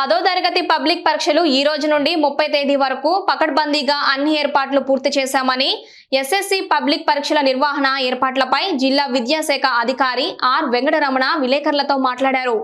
పదో తరగతి పబ్లిక్ పరీక్షలు ఈ రోజు నుండి ముప్పై తేదీ వరకు పకడ్బందీగా అన్ని ఏర్పాట్లు పూర్తి చేశామని ఎస్ఎస్సి పబ్లిక్ పరీక్షల నిర్వహణ ఏర్పాట్లపై జిల్లా విద్యాశాఖ అధికారి ఆర్ వెంకటరమణ విలేకరులతో మాట్లాడారు